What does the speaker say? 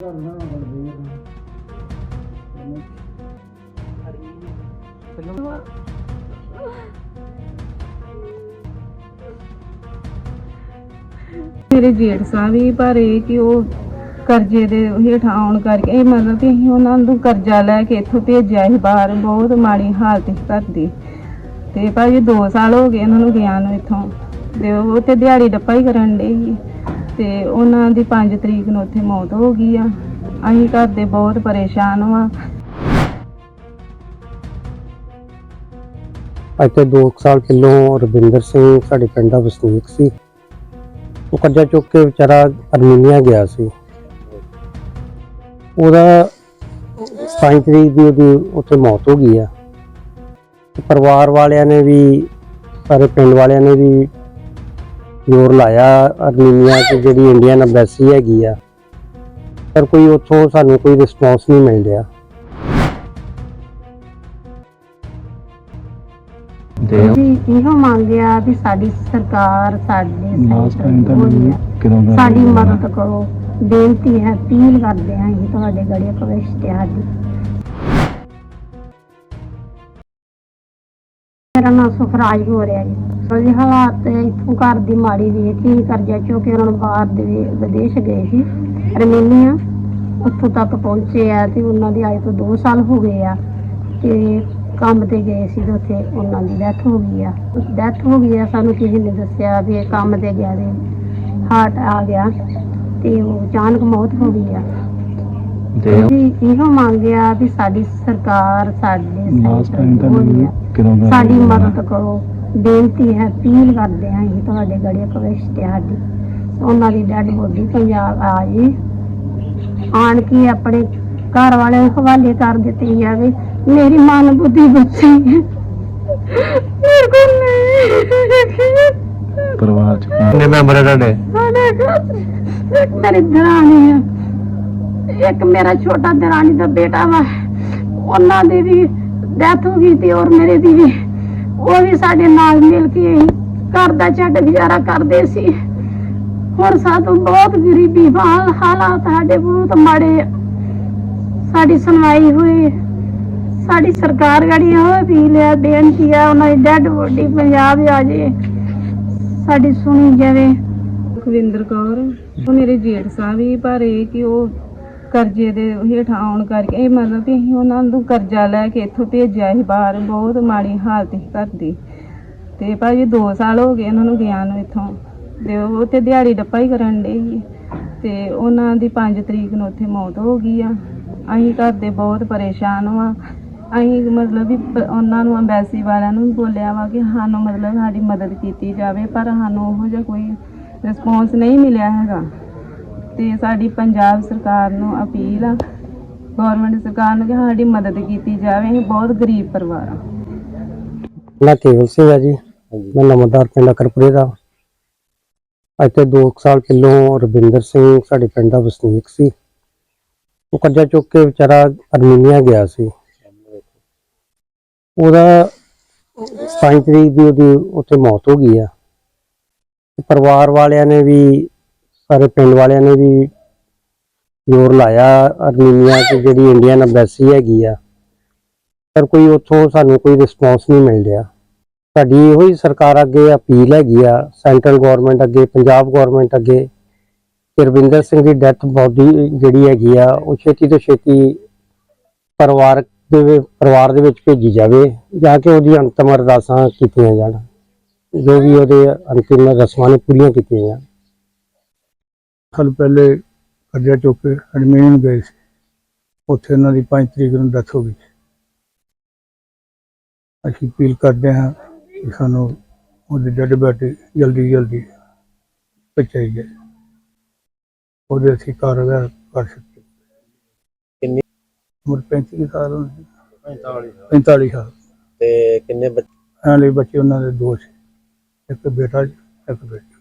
ਮੇਰੇ ਜੇਠ ਸਾਹਿਬ ਵੀ ਪਰ ਇਹ ਕਿ ਉਹ ਕਰਜ਼ੇ ਦੇ ਹੇਠ ਆਉਣ ਕਰਕੇ, ਇਹ ਮਤਲਬ ਕਿ ਅਸੀਂ ਉਹਨਾਂ ਨੂੰ ਕਰਜ਼ਾ ਲੈ ਕੇ ਇੱਥੋਂ ਭੇਜਿਆ ਸੀ ਬਾਹਰ, ਬਹੁਤ ਮਾੜੀ ਹਾਲਤ ਸੀ ਘਰ ਦੀ। ਤੇ ਭਾਜੀ 2 ਸਾਲ ਹੋ ਗਏ ਉਹਨਾਂ ਨੂੰ ਗਿਆ ਨੂੰ ਇੱਥੋਂ, ਤੇ ਉਹ ਤੇ ਦਿਹਾੜੀ ਡੱਪਾ ਹੀ ਕਰਨ ਦੇ ਸੀ। ਤੇ ਉਹਨਾਂ ਦੀ 5 ਤਰੀਕ ਨੂੰ ਉੱਥੇ ਮੌਤ ਹੋ ਗਈ ਆ। ਅਸੀਂ ਘਰ ਦੇ ਬਹੁਤ ਪਰੇਸ਼ਾਨ ਹਾਂ ਅੱਜ ਤੋਂ 2 ਸਾਲ ਪਹਿਲੋਂ ਰਵਿੰਦਰ ਸਿੰਘ ਸਾਡੇ ਪਿੰਡ ਦਾ ਵਸਨੀਕ ਸੀ। ਉਹ ਕਰਜ਼ਾ ਚੁੱਕ ਕੇ ਵਿਚਾਰਾ ਅਰਮੀਨੀਆ ਗਿਆ ਸੀ। ਉਹਦਾ 27 ਤਰੀਕ ਦੀ ਉਹਦੀ ਉੱਥੇ ਮੌਤ ਹੋ ਗਈ ਆ। ਪਰਿਵਾਰ ਵਾਲਿਆਂ ਨੇ ਵੀ, ਸਾਰੇ ਪਿੰਡ ਵਾਲਿਆਂ ਨੇ ਵੀ ਜ਼ੋਰ ਲਾਇਆ ਅਰਮੀਨੀਆ 'ਚ ਜਿਹੜੀ ਇੰਡੀਅਨ ਐਮਬੈਸੀ ਹੈਗੀ ਆ। ਪਰ ਕੋਈ ਉੱਥੋਂ ਸਾਨੂੰ ਕੋਈ ਰਿਸਪੌਂਸ ਨਹੀਂ ਮਿਲ ਰਿਹਾ। ਅਸੀਂ ਇਹੋ ਮੰਗਿਆ ਵੀ ਸਾਡੀ ਸਰਕਾਰ ਸਾਡੇ। ਸਾਡੀ ਮਦਦ ਕਰੋ। ਬੇਨਤੀ ਹੈ ਅਪੀਲ ਕਰਦੇ ਹਾਂ ਅਸੀਂ ਤੁਹਾਡੇ ਗੜੇ ਕਵਿਸ਼ਟ ਹੈ ਸਾਡੀ ਮੇਰਾ ਨਾਮ ਸੁਖਰਾਜ ਹੋ ਰਿਹਾ ਜੀ। ਉਹਦੇ ਹਾਲਾਤ ਇੱਥੋਂ ਘਰ ਦੀ ਮਾੜੀ ਵੇਖ ਕੇ ਕਰਜ਼ਾ ਚੁੱਕ ਉਹਨਾਂ ਨੂੰ ਬਾਹਰ ਦੇ ਵਿਦੇਸ਼ ਗਏ ਸੀ ਰਮੇਨੀਆ ਉੱਥੋਂ ਤੱਕ ਪਹੁੰਚੇ ਆ ਤੇ ਉਹਨਾਂ ਦੀ ਅੱਜ ਤੋਂ 2 ਸਾਲ ਹੋ ਗਏ ਆ ਤੇ ਕੰਮ ਤੇ ਗਏ ਸੀ ਤੇ ਉੱਥੇ ਉਹਨਾਂ ਦੀ ਡੈਥ ਹੋ ਗਈ ਆ। ਡੈਥ ਹੋ ਗਈ ਆ ਸਾਨੂੰ ਕਿਸੇ ਨੇ ਦੱਸਿਆ ਵੀ ਇਹ ਕੰਮ ਤੇ ਗਿਆ ਤੇ ਹਾਰਟ ਆ ਗਿਆ ਤੇ ਉਹ ਅਚਾਨਕ ਮੌਤ ਹੋ ਗਈ ਆ। ਅਸੀਂ ਇਹੋ ਮੰਗਿਆ ਵੀ ਸਾਡੀ ਸਰਕਾਰ ਸਾਡੇ। ਸਾਡੀ ਮਦਦ ਕਰੋ। ਬੇਨਤੀ ਹੈ ਅਪੀਲ ਕਰਦੇ ਹਾਂ ਅਸੀਂ ਤੁਹਾਡੇ ਗੜੇ ਕਵਿਸ਼ਟ ਸਾਡੀ। ਉਹਨਾਂ ਦੀ ਡੈਡ ਬੋਡੀ ਪੰਜਾਬ ਆ ਜੀ। ਆਣ ਕੇ ਆਪਣੇ ਘਰ ਵਾਲੇ ਹਵਾਲੇ ਕਰ ਦਿੱਤੀ ਜਾਵੇ। ਮੇਰੀ ਮਨ ਬੁੱਧੀ ਬੱਚੀ ਹੈ ਮੇਰੇ ਕੋਲ ਨਹੀਂ। ਪਰਿਵਾਰ ਚ ਕੌਣ- ਕਿੰਨੇ ਮੈਂਬਰ ਹੈ ਤੁਹਾਡੇ? ਸਾਡੇ ਘਰ ਇੱਕ ਮੇਰੀ ਦਰਾਣੀ ਹੈ ਇੱਕ ਮੇਰਾ ਛੋਟਾ ਦਰਾਣੀ ਦਾ ਬੇਟਾ ਵਾ। ਉਹਨਾਂ ਦੀ ਵੀ ਡੈਥ ਹੋ ਗਈ ਤੇ ਔਰ ਮੇਰੇ ਦੀ ਵੀ ਉਹ ਵੀ ਸਾਡੇ ਨਾਲ ਮਿਲ ਕੇ ਘਰ ਦਾ ਛੱਡ ਗੁਜ਼ਾਰਾ ਕਰਦੇ ਸੀ। ਹੁਣ ਸਾਤੋਂ ਬਹੁਤ ਗਰੀਬੀ ਹਾਲਾਤ ਸਾਡੇ ਬਹੁਤ ਮਾੜੇ ਸਾਡੀ ਸੁਣਵਾਈ ਹੋਈ। ਸਾਡੀ ਸਰਕਾਰ ਗੜੀ ਹੋਏ ਵੀ ਲਿਆ ਬੇਨਤੀ ਆ, ਉਹਨਾਂ ਦੀ ਡੈਡ ਬੋਡੀ ਪੰਜਾਬ ਆ ਜੇ। ਸਾਡੀ ਸੁਣੀ ਜਾਵੇ। ਖਵਿੰਦਰ ਕੌਰ, ਉਹ ਮੇਰੇ ਜੇਠ ਸਾਹਿਬ ਵੀ ਪਰ ਇਹ ਕਿ ਉਹ ਕਰਜ਼ੇ ਦੇ ਹੇਠ ਆਉਣ ਕਰਕੇ ਇਹ ਮਤਲਬ ਵੀ ਅਸੀਂ ਉਹਨਾਂ ਨੂੰ ਕਰਜ਼ਾ ਲੈ ਕੇ ਇੱਥੋਂ ਭੇਜਿਆ ਸੀ ਬਾਹਰ, ਬਹੁਤ ਮਾੜੀ ਹਾਲਤ ਸੀ ਘਰ ਦੀ। ਤੇ ਭਾਜੀ 2 ਸਾਲ ਹੋ ਗਏ ਉਹਨਾਂ ਨੂੰ ਗਿਆ ਨੂੰ ਇੱਥੋਂ। ਤੇ ਉਹ ਤੇ ਦਿਹਾੜੀ ਡੱਪਾ ਹੀ ਕਰਨ ਦੇ ਸੀ। ਤੇ ਉਹਨਾਂ ਦੀ 5 ਤਰੀਕ ਨੂੰ ਉੱਥੇ ਮੌਤ ਹੋ ਗਈ ਆ। ਅਸੀਂ ਘਰ ਦੇ ਬਹੁਤ ਪਰੇਸ਼ਾਨ ਹਾਂ ਅਸੀਂ ਮਤਲਬ ਵੀ ਉਹਨਾਂ ਨੂੰ ਅੰਬੈਸੀ ਵਾਲਿਆਂ ਨੂੰ ਵੀ ਬੋਲਿਆ ਵਾ ਕਿ ਸਾਨੂੰ ਮਤਲਬ ਸਾਡੀ ਮਦਦ ਕੀਤੀ ਜਾਵੇ, ਪਰ ਸਾਨੂੰ ਉਹੋ ਜਿਹਾ ਕੋਈ ਰਿਸਪੌਂਸ ਨਹੀਂ ਮਿਲਿਆ ਹੈਗਾ। ਤੇ ਸਾਡੀ ਪੰਜਾਬ ਸਰਕਾਰ ਨੂੰ ਅਪੀਲ ਆ ਗਵਰਨਮੈਂਟ ਸਰਕਾਰ ਨੂੰ ਕਿ ਸਾਡੀ ਮਦਦ ਕੀਤੀ ਜਾਵੇ, ਅਸੀਂ ਬਹੁਤ ਗਰੀਬ ਪਰਿਵਾਰ ਆ। ਮੈਂ ਕੇਵਲ ਸਿੰਘ ਆ ਜੀ, ਮੈਂ ਨਮਦਾਰ ਪਿੰਡ ਅਕਰਪੁਰੇ ਦਾ। ਅੱਜ ਤੋਂ 2 ਸਾਲ ਪਹਿਲੋਂ ਰਵਿੰਦਰ ਸਿੰਘ ਸਾਡੇ ਪਿੰਡ ਦਾ ਵਸਨੀਕ ਸੀ। ਉਹ ਕਰਜ਼ਾ ਚੁੱਕ ਕੇ ਵਿਚਾਰਾ ਅਰਮੀਨੀਆ ਗਿਆ ਸੀ। ਉਹਦਾ 27 ਤਰੀਕ ਦੀ ਉਹਦੀ ਉੱਥੇ ਮੌਤ ਹੋ ਗਈ ਆ। ਪਰਿਵਾਰ ਵਾਲਿਆਂ ਨੇ ਵੀ ਸਾਰੇ ਪਿੰਡ ਵਾਲਿਆਂ ਨੇ ਵੀ ਜ਼ੋਰ ਲਾਇਆ, ਅਰਮੀਨੀਆ 'ਚ ਜਿਹੜੀ ਇੰਡੀਅਨ ਐਮਬੈਸੀ ਹੈਗੀ ਆ। ਪਰ ਕੋਈ ਉੱਥੋਂ ਸਾਨੂੰ ਕੋਈ ਰਿਸਪੌਂਸ ਨਹੀਂ ਮਿਲ ਰਿਹਾ। ਸਾਡੀ ਇਹੋ ਹੀ ਸਰਕਾਰ ਅੱਗੇ ਅਪੀਲ ਹੈਗੀ ਆ, ਸੈਂਟਰਲ ਗਵਰਨਮੈਂਟ ਅੱਗੇ, ਪੰਜਾਬ ਗਵਰਨਮੈਂਟ ਅੱਗੇ ਰਵਿੰਦਰ ਸਿੰਘ ਦੀ ਡੈਥ ਬੋਡੀ ਜਿਹੜੀ ਹੈਗੀ ਆ, ਉਹ ਛੇਤੀ ਤੋਂ ਛੇਤੀ ਪਰਿਵਾਰ ਦੇ ਪਰਿਵਾਰ ਦੇ ਵਿੱਚ ਭੇਜੀ ਜਾਵੇ, ਜਾਂ ਕਿ ਉਹਦੀ ਅੰਤਮ ਅਰਦਾਸਾਂ ਕੀਤੀਆਂ ਜਾਣ। ਜੋ ਵੀ ਉਹਦੇ ਅੰਤਿਮ ਰਸਮਾਂ ਨੇ ਪੂਰੀਆਂ ਕੀਤੀਆਂ ਜਾਣ। ਸਾਲ ਪਹਿਲੇ ਕਰਜ਼ਾ ਚੁੱਕ ਕੇ ਐਡਮਿਨ ਗਏ ਸੀ। ਉੱਥੇ ਉਹਨਾਂ ਦੀ 5 ਤਰੀਕ ਨੂੰ ਡੈਥ ਹੋ ਗਈ ਅਸੀਂ ਅਪੀਲ ਕਰਦੇ ਹਾਂ ਕਿ ਸਾਨੂੰ ਉਹਦੀ ਡੈਡ ਬੈਟੀ ਜਲਦੀ ਜਲਦੀ ਪਹੁੰਚਾਈ ਜਾਏ। ਉਹਦੇ ਅਸੀਂ ਕਾਰਵਾਈ ਕਰ ਸਕੀਏ। ਕਿੰਨੀ? ਉਮਰ 35 ਸਾਲ ਹੋਣੀ 45 45 ਸਾਲ। ਤੇ ਕਿੰਨੇ ਐਂ ਲਈ ਬੱਚੇ ਉਹਨਾਂ ਦੇ ਦੋ ਸੀ। ਇੱਕ ਬੇਟਾ ਇੱਕ ਬੇਟੀ।